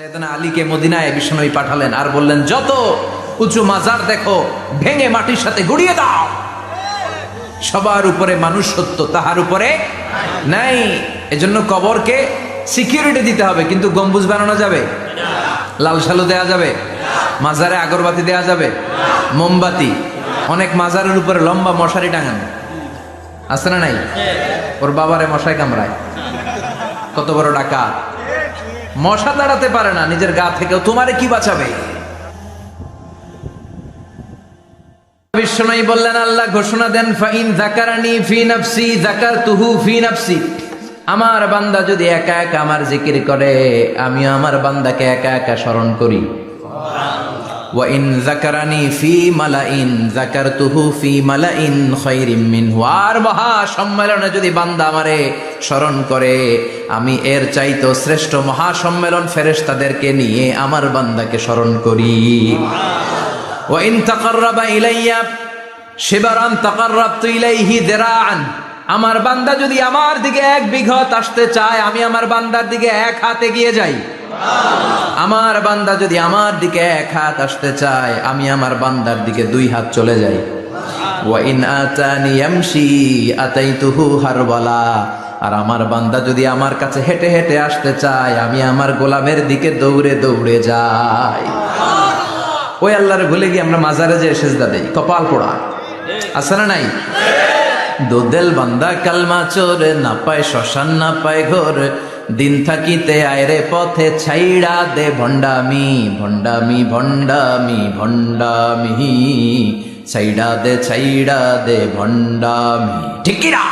সৈয়দনা আলীকে মদিনায় বিষ্ণুই পাঠালেন আর বললেন, যত উঁচু মাজার দেখো, ভেঙে মাটির সাথে গুড়িয়ে দাও। সবার উপরে মানুষ সত্য তাহার উপরে নাই। এজন্য কবরকে সিকিউরিটি দিতে হবে, কিন্তু গম্বুজ বানানো যাবে? লাল সালু দেয়া যাবে? মাজারে আগরবাতি দেয়া যাবে? মোমবাতি? অনেক মাজারের উপরে লম্বা মশারি টাঙানো। আছে না নাই? ওর বাবারে মশাই কামড়ায়। কত বড় ডাকা মশা দাঁড়াতে পারে না, নিজের গা থেকে তোমারে কি বাঁচাবে? বিশ্বনয়ী বললেন, আল্লাহ ঘোষণা দেন, ফাইন জাকারানি ফি নাফসি জাকারতুহু ফি নাফসি। আমার বান্দা যদি একা একা আমার জিকির করে আমি আমার বান্দাকে একা একা স্মরণ করি। ওয়াইন জাকারানি ফি মালাইন জাকারতুহু ফি মালাইন মিনহু আর মহা সম্মেলনে যদি বান্দা আমারে স্মরণ করে, আমি এর চাইতো শ্রেষ্ঠ মহা সম্মেলন ফেরেশতাদেরকে নিয়ে আমার বান্দাকে স্মরণ করি। ওয়াইন তাকাররাবা ইলাইয়া শিবারান তাকাররাবতু ইলাইহি দিরাআন আমার বান্দা যদি আমার দিকে এক বিঘত আসতে চায়, আমি আমার বান্দার দিকে এক হাতে গিয়ে যাই। আমার বান্দা যদি আমার দিকে এক হাত আসতে চায়, আমি আমার বান্দার দিকে দুই হাত চলে যাই। ওয়াইন আতানি ইয়ামশি আতাইতুহু হারওয়ালা আর আমার বান্দা যদি আমার কাছে হেঁটে হেঁটে আসতে চায়, আমি আমার গোলামের দিকে দৌড়ে দৌড়ে যাই। ওই আল্লাহরে ভুলে গিয়ে আমরা মাজারে যে সেজদা দেই। কপাল পোড়া। আছে না নাই? দোদেল বান্দা কালমা চোরে, না পায় শ্মশান, না পায় ঘোর। দিন থাকিতে আয়রে পথে ছাইড়া দে ভণ্ডামি ভণ্ডামি ভণ্ডামি ভণ্ডামি। ছাইড়া দে ছাইড়া দে, ভণ্ডামি। ঠিক না?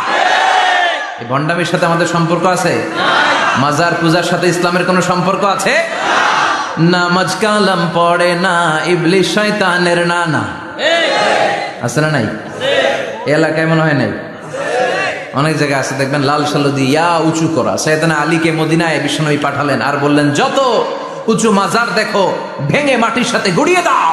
এই ভণ্ডামির সাথে আমাদের সম্পর্ক আছে? মাজার পূজার সাথে ইসলামের কোনো সম্পর্ক আছে? নামাজ কালাম পড়ে না ইবলিশ শয়তানের নানা। আছে না নাই? এলাকায় মনে হয় নাই? অনেক জায়গায় আছে, দেখবেন লাল সালো দিয়ে, ইয়া উঁচু করা। সৈয়দনা আলীকে মদিনায় বিষ্ণুই পাঠালেন আর বললেন, যত উঁচু মাজার দেখো, ভেঙে মাটির সাথে গুড়িয়ে দাও।